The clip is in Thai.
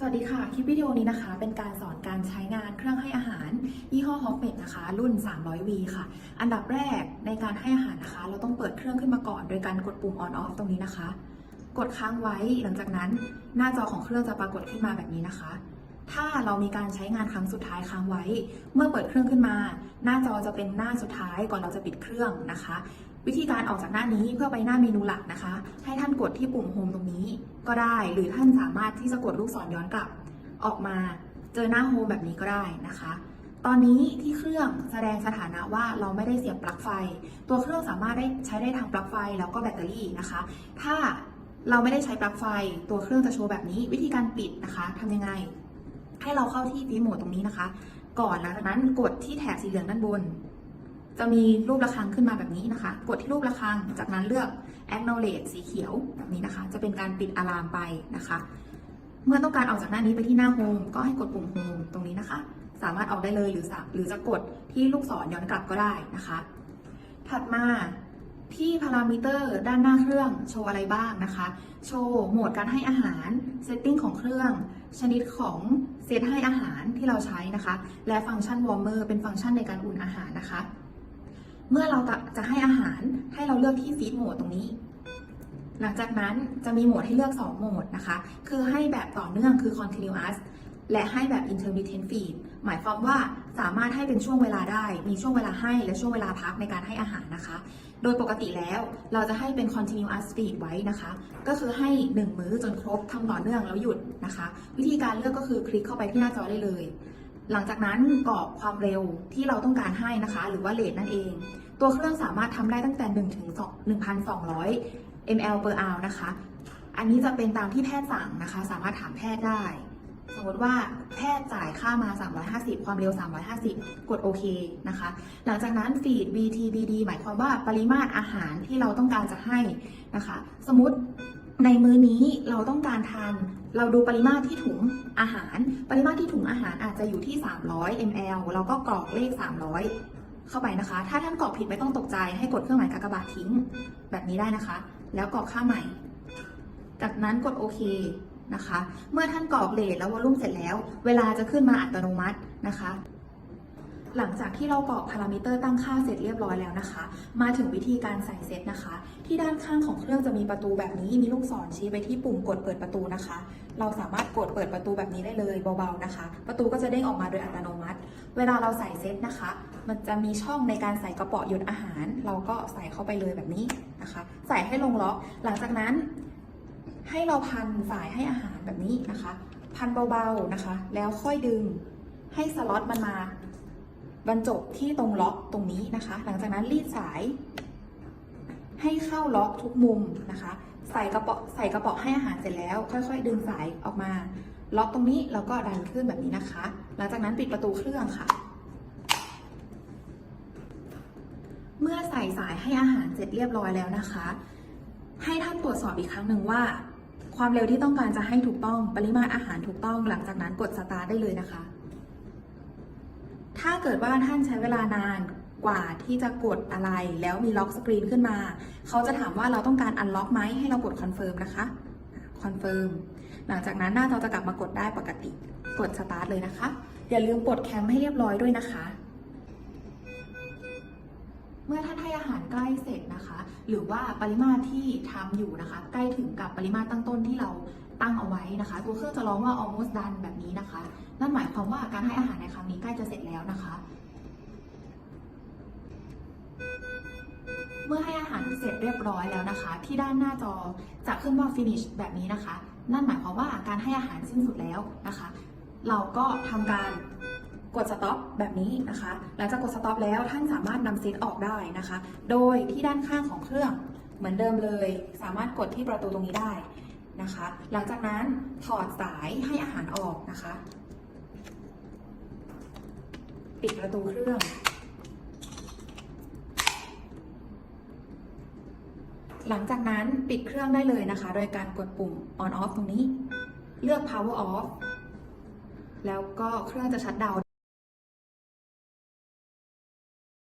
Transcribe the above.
สวัสดีค่ะ คลิปวิดีโอนี้นะคะ เป็นการสอนการใช้งานเครื่องให้อาหาร ยี่ห้อ h o กเมดนะคะ รุ่น 300V ค่ะ อันดับแรกในการให้อาหารนะคะ เราต้องเปิดเครื่องขึ้นมาก่อน โดยการกดปุ่ม on off ตรงนี้นะคะ กดค้างไว้ หลังจากนั้นหน้าจอของเครื่องจะปรากฏขึ้นมาแบบนี้นะคะ ถ้าเรามีการใช้งานครั้งสุดท้ายค้างไว้ เมื่อเปิดเครื่องขึ้นมา หน้าจอจะเป็นหน้าสุดท้ายก่อนเราจะปิดเครื่องนะคะ วิธีการออกจากหน้านี้เพื่อไปหน้าเมนูหลักนะคะ ให้ท่านกดที่ปุ่มโฮมตรงนี้ก็ได้ หรือท่านสามารถที่จะกดลูกศรย้อนกลับ ออกมาเจอหน้าโฮมแบบนี้ก็ได้นะคะ ตอนนี้ที่เครื่องแสดงสถานะว่าเราไม่ได้เสียบปลั๊กไฟ ตัวเครื่องสามารถได้ใช้ได้ทางปลั๊กไฟแล้วก็แบตเตอรี่นะคะ ถ้าเราไม่ได้ใช้ปลั๊กไฟ ตัวเครื่องจะโชว์แบบนี้ วิธีการปิดนะคะทำยังไง ให้เราเข้าที่ฟีโหมดตรงนี้นะคะ ก่อนหลังจากนั้นกดที่แถบสีเหลืองด้านบน จะมีรูประฆังขึ้นมาแบบนี้นะคะ กดที่รูประฆัง จากนั้นเลือก acknowledge สีเขียวแบบนี้นะคะ จะเป็นการปิดอะลามไปนะคะ เมื่อต้องการออกจากหน้านี้ไปที่หน้าโฮมก็ให้กดปุ่มโฮมตรงนี้นะคะ สามารถออกได้เลยหรือสหรือจะกดที่ลูกศรย้อนกลับก็ได้นะคะ ถัดมาที่พารามิเตอร์ด้านหน้าเครื่องโชว์อะไรบ้างนะคะ โชว์โหมดการให้อาหารเซตติ้งของเครื่อง ชนิดของเซตให้อาหารที่เราใช้นะคะ และฟังก์ชันวอร์มเมอร์เป็นฟังก์ชันในการอุ่นอาหารนะคะ เมื่อเราจะให้อาหารให้เราเลือกที่ฟีดโหมดตรงนี้ หลังจากนั้นจะมีโหมดให้เลือก 2 โหมดนะคะ คือให้แบบต่อเนื่องคือ continuous และให้แบบ intermittent feed หมายความว่าสามารถให้เป็นช่วงเวลาได้ มีช่วงเวลาให้และช่วงเวลาพักในการให้อาหารนะคะ โดยปกติแล้วเราจะให้เป็น continuous feed ไว้นะคะ ก็คือให้ 1 มื้อจนครบทำต่อเนื่องแล้วหยุดนะคะ วิธีการเลือกก็คือคลิกเข้าไปที่หน้าจอได้เลย หลังจากนั้นกรอบความเร็วที่เราต้องการให้นะคะ หรือว่าเลทนั่นเอง ตัวเครื่องสามารถทำได้ตั้งแต่1ถึง1,200 ml per hour นะคะ อันนี้จะเป็นตามที่แพทย์สั่งนะคะ สามารถถามแพทย์ได้ สมมติว่าแพทย์จ่ายค่ามา 350 ความเร็ว 350 กดโอเคนะคะ หลังจากนั้นฟีด BTBD หมายความว่าปริมาตรอาหารที่เราต้องการจะให้นะคะ สมมติ ในมื้อนี้เราต้องการทานเราดูปริมาตรที่ถุงอาหาร ปริมาตรที่ถุงอาหารอาจจะอยู่ที่ 300 ml เราก็กรอกเลข 300 เข้าไปนะคะ ถ้าท่านกรอกผิดไม่ต้องตกใจ ให้กดเครื่องหมายกากบาททิ้ง แบบนี้ได้นะคะ แล้วกรอกค่าใหม่ จากนั้นกดโอเคนะคะ เมื่อท่านกรอกเลทแล้ววอลลุ่มเสร็จแล้ว เวลาจะขึ้นมาอัตโนมัตินะคะ หลังจากที่เรากรอกพารามิเตอร์ตั้งค่าเสร็จเรียบร้อยแล้วนะคะ มาถึงวิธีการใส่เซตนะคะ ที่ด้านข้างของเครื่องจะมีประตูแบบนี้มีลูกศรชี้ไปที่ปุ่มกดเปิดประตูนะคะ เราสามารถกดเปิดประตูแบบนี้ได้เลยเบาๆนะคะ ประตูก็จะเด้งออกมาโดยอัตโนมัติ เวลาเราใส่เซตนะคะ มันจะมีช่องในการใส่กระป๋อหยดอาหาร เราก็ใส่เข้าไปเลยแบบนี้นะคะ ใส่ให้ลงล็อก หลังจากนั้น ให้เราพันสายให้อาหารแบบนี้นะคะ พันเบาๆนะคะ แล้วค่อยดึงให้สล็อตมันมา บรรจบที่ตรงล็อกตรงนี้นะคะ หลังจากนั้นรีดสาย ให้เข้าล็อกทุกมุมนะคะ ใส่กระเป๋อใส่กระเป๋อให้อาหารเสร็จแล้ว ค่อย ๆ ดึงสายออกมา ล็อกตรงนี้แล้วก็ดันขึ้นแบบนี้นะคะ หลังจากนั้นปิดประตูเครื่องค่ะ เมื่อใส่สายให้อาหารเสร็จเรียบร้อยแล้วนะคะ ให้ท่านตรวจสอบอีกครั้งหนึ่งว่า ความเร็วที่ต้องการจะให้ถูกต้องปริมาตรอาหารถูกต้อง หลังจากนั้นกดสตาร์ทได้เลยนะคะ ถ้าเกิดว่าท่านใช้เวลานานกว่าที่จะกดอะไรแล้วมีล็อกสกรีนขึ้นมา เขาจะถามว่าเราต้องการอันล็อกไหมให้เรากดคอนเฟิร์มนะคะคอนเฟิร์มหลังจากนั้นหน้าจอจะกลับมากดได้ปกติ กดสตาร์ทเลยนะคะ อย่าลืมปลดแคมให้เรียบร้อยด้วยนะคะ เมื่อท่านให้อาหารใกล้เสร็จนะคะ หรือว่าปริมาตรที่ทำอยู่นะคะ ใกล้ถึงกับปริมาตรตั้งต้นที่เรา ตั้งเอาไว้นะคะ ตัวเครื่องจะร้องว่า almost done แบบนี้นะคะ นั่นหมายความว่าการให้อาหารในครั้งนี้ใกล้จะเสร็จแล้วนะคะ เมื่อให้อาหารเสร็จเรียบร้อยแล้วนะคะ ที่ด้านหน้าจอจะขึ้นว่า finish แบบนี้นะคะ นั่นหมายความว่าการให้อาหารสิ้นสุดแล้วนะคะ เราก็ทำการกด stop แบบนี้นะคะ หลังจากกด stop แล้วท่านสามารถนำเซตออกได้นะคะ โดยที่ด้านข้างของเครื่องเหมือนเดิมเลย สามารถกดที่ประตูตรงนี้ได้ นะคะ หลังจากนั้นถอดสายให้อาหารออกนะคะ ปิดประตูเครื่องหลังจากนั้นปิดเครื่องได้เลยนะคะ โดยการกดปุ่ม on off ตรงนี้ เลือก power off แล้วก็เครื่องจะชัดดาวน